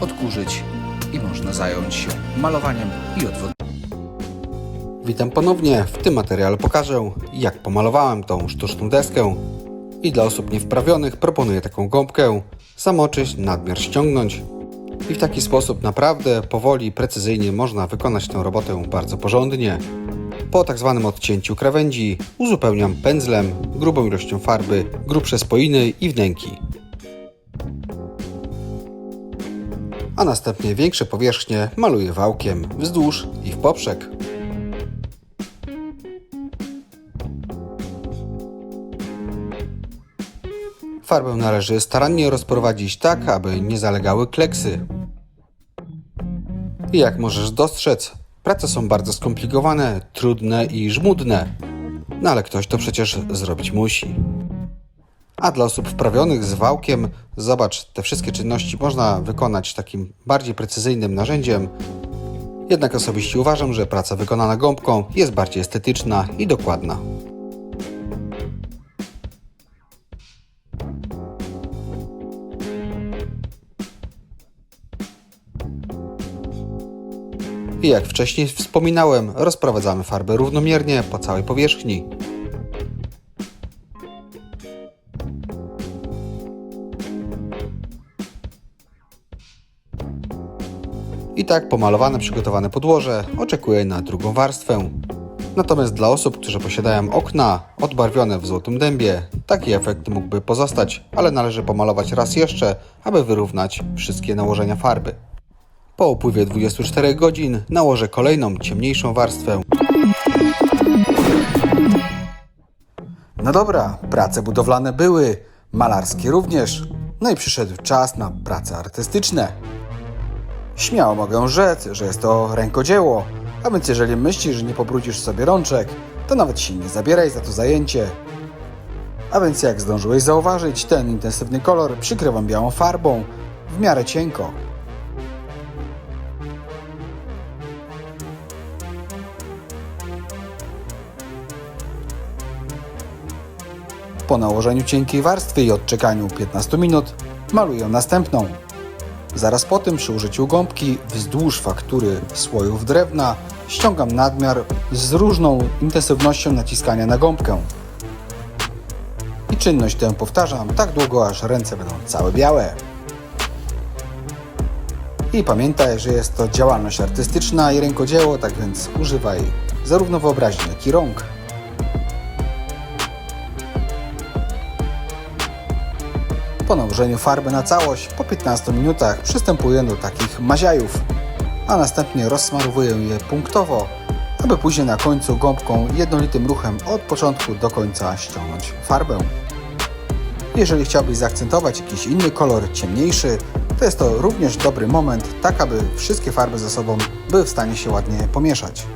odkurzyć i można zająć się malowaniem i odwodnieniem. Witam ponownie. W tym materiale pokażę, jak pomalowałem tą sztuczną deskę. I dla osób niewprawionych proponuję taką gąbkę zamoczyć, nadmiar ściągnąć. I w taki sposób naprawdę powoli precyzyjnie można wykonać tę robotę bardzo porządnie. Po tak zwanym odcięciu krawędzi uzupełniam pędzlem, grubą ilością farby, grubsze spoiny i wnęki. A następnie większe powierzchnie maluję wałkiem wzdłuż i w poprzek. Farbę należy starannie rozprowadzić tak, aby nie zalegały kleksy. I jak możesz dostrzec, prace są bardzo skomplikowane, trudne i żmudne. No ale ktoś to przecież zrobić musi. A dla osób wprawionych z wałkiem, zobacz, te wszystkie czynności można wykonać takim bardziej precyzyjnym narzędziem. Jednak osobiście uważam, że praca wykonana gąbką jest bardziej estetyczna i dokładna. I jak wcześniej wspominałem, rozprowadzamy farbę równomiernie po całej powierzchni. I tak pomalowane, przygotowane podłoże oczekuje na drugą warstwę. Natomiast dla osób, którzy posiadają okna odbarwione w złotym dębie, taki efekt mógłby pozostać, ale należy pomalować raz jeszcze, aby wyrównać wszystkie nałożenia farby. Po upływie 24 godzin nałożę kolejną, ciemniejszą warstwę. No dobra, prace budowlane były, malarskie również. No i przyszedł czas na prace artystyczne. Śmiało mogę rzec, że jest to rękodzieło, a więc jeżeli myślisz, że nie pobrudzisz sobie rączek, to nawet się nie zabieraj za to zajęcie. A więc jak zdążyłeś zauważyć, ten intensywny kolor przykrywam białą farbą, w miarę cienko. Po nałożeniu cienkiej warstwy i odczekaniu 15 minut maluję następną. Zaraz po tym przy użyciu gąbki wzdłuż faktury słojów drewna ściągam nadmiar z różną intensywnością naciskania na gąbkę. I czynność tę powtarzam tak długo, aż ręce będą całe białe. I pamiętaj, że jest to działalność artystyczna i rękodzieło, tak więc używaj zarówno wyobraźni, jak i rąk. Po nałożeniu farby na całość, po 15 minutach przystępuję do takich maziajów, a następnie rozsmarowuję je punktowo, aby później na końcu gąbką jednolitym ruchem od początku do końca ściągnąć farbę. Jeżeli chciałbyś zaakcentować jakiś inny kolor, ciemniejszy, to jest to również dobry moment, tak aby wszystkie farby ze sobą były w stanie się ładnie pomieszać.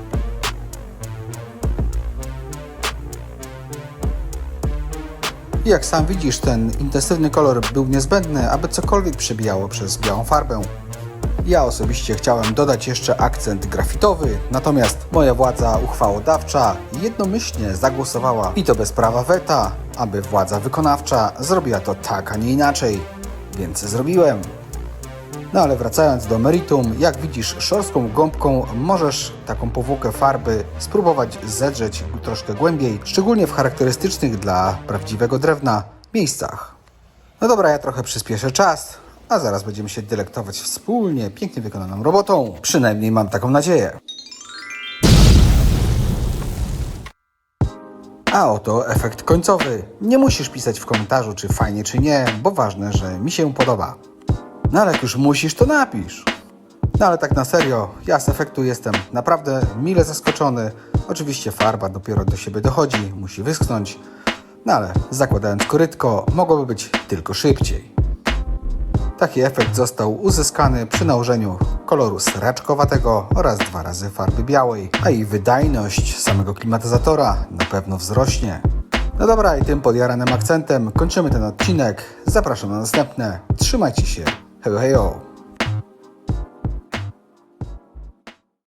I jak sam widzisz, ten intensywny kolor był niezbędny, aby cokolwiek przebijało przez białą farbę. Ja osobiście chciałem dodać jeszcze akcent grafitowy, natomiast moja władza uchwałodawcza jednomyślnie zagłosowała i to bez prawa weta, aby władza wykonawcza zrobiła to tak, a nie inaczej. Więc zrobiłem. No ale wracając do meritum, jak widzisz, szorstką gąbką możesz taką powłokę farby spróbować zedrzeć troszkę głębiej, szczególnie w charakterystycznych dla prawdziwego drewna miejscach. No dobra, ja trochę przyspieszę czas, a zaraz będziemy się delektować wspólnie pięknie wykonaną robotą. Przynajmniej mam taką nadzieję. A oto efekt końcowy. Nie musisz pisać w komentarzu, czy fajnie, czy nie, bo ważne, że mi się podoba. No ale jak już musisz, to napisz. No ale tak na serio, ja z efektu jestem naprawdę mile zaskoczony. Oczywiście farba dopiero do siebie dochodzi, musi wyschnąć. No ale zakładając korytko, mogłoby być tylko szybciej. Taki efekt został uzyskany przy nałożeniu koloru sraczkowatego oraz dwa razy farby białej, a i wydajność samego klimatyzatora na pewno wzrośnie. No dobra, i tym podjaranym akcentem kończymy ten odcinek. Zapraszam na następne. Trzymajcie się. 很黑哦